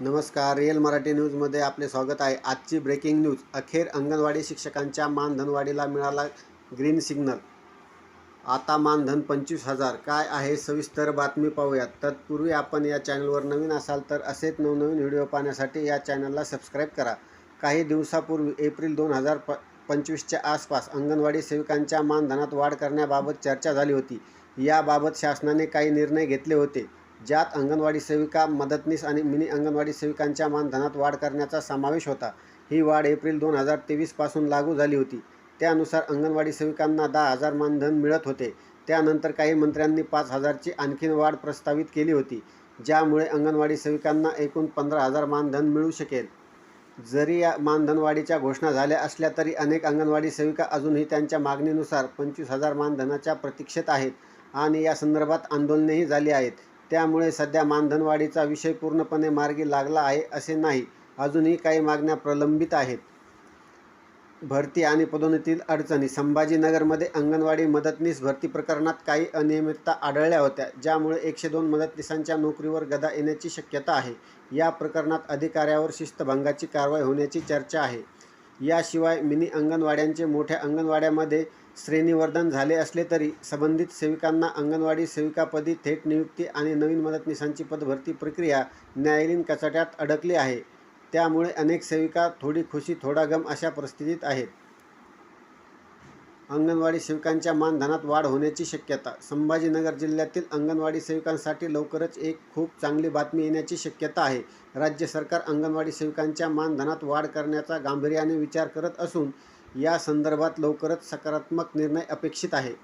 नमस्कार रिअल मराठी न्यूजमध्ये आपले स्वागत आहे. आजची ब्रेकिंग न्यूज अखेर अंगणवाडी शिक्षकांच्या मानधनवाढीला मिळाला ग्रीन सिग्नल आता मानधन पंचवीस हजार काय आहे सविस्तर बातमी पाहूयात. तत्पूर्वी आपण या चॅनलवर नवीन असाल तर असेच नवनवीन व्हिडिओ पाहण्यासाठी या चॅनलला सबस्क्राईब करा. काही दिवसापूर्वी एप्रिल दोन हजार प पंचवीसच्या आसपास अंगणवाडी सेविकांच्या मानधनात वाढ करण्याबाबत चर्चा झाली होती. याबाबत शासनाने काही निर्णय घेतले होते. ज्यात अंगणवाडी सेविका मदतनीस आणि मिनी अंगणवाडी सेविकांच्या मानधनात वाढ करण्याचा समावेश होता. ही वाढ एप्रिल दोन हजार तेवीसपासून लागू झाली होती. त्यानुसार अंगणवाडी सेविकांना दहा हजार मानधन मिळत होते. त्यानंतर काही मंत्र्यांनी पाच हजारची आणखीन वाढ प्रस्तावित केली होती ज्यामुळे अंगणवाडी सेविकांना एकूण पंधरा हजार मानधन मिळू शकेल. जरी या मानधनवाढीच्या घोषणा झाल्या असल्या तरी अनेक अंगणवाडी सेविका अजूनही त्यांच्या मागणीनुसार पंचवीस हजार मानधनाच्या प्रतीक्षेत आहेत आणि या संदर्भात आंदोलनेही झाली आहेत. त्यामुळे सध्या मानधनवाढीचा विषय पूर्णपणे मार्गी लागला आहे असे नाही अजूनही काही मागण्या प्रलंबित आहेत. भरती आणि पदोन्नतीतील अडचणी. संभाजीनगरमध्ये अंगणवाडी मदतनीस भरती प्रकरणात काही अनियमितता आढळल्या होत्या ज्यामुळे एकशे दोन मदतनीसांच्या नोकरीवर गदा येण्याची शक्यता आहे. या प्रकरणात अधिकाऱ्यावर शिस्तभंगाची कारवाई होण्याची चर्चा आहे. याशिवाय मिनी अंगणवाड्यांचे मोठ्या अंगणवाड्यामध्ये श्रेणीवर्धन झाले असले तरी संबंधित सेविकांना अंगणवाडी सेविकापदी थेट नियुक्ती आणि नवीन मदतनीसांची पदभरती प्रक्रिया न्यायालयीन कचाट्यात अडकली आहे. त्यामुळे अनेक सेविका थोडी खुशी थोडा गम अशा परिस्थितीत आहेत. अंगणवाडी सेविकांच्या मानधनात वाढ होण्याची शक्यता. संभाजीनगर जिल्ह्यातील अंगणवाडी सेविकांसाठी लवकरच एक खूप चांगली बातमी येण्याची शक्यता आहे. राज्य सरकार अंगणवाडी सेविकांच्या मानधनात वाढ करण्याचा गांभीर्याने विचार करत असून या संदर्भात लवकरच सकारात्मक निर्णय अपेक्षित आहे.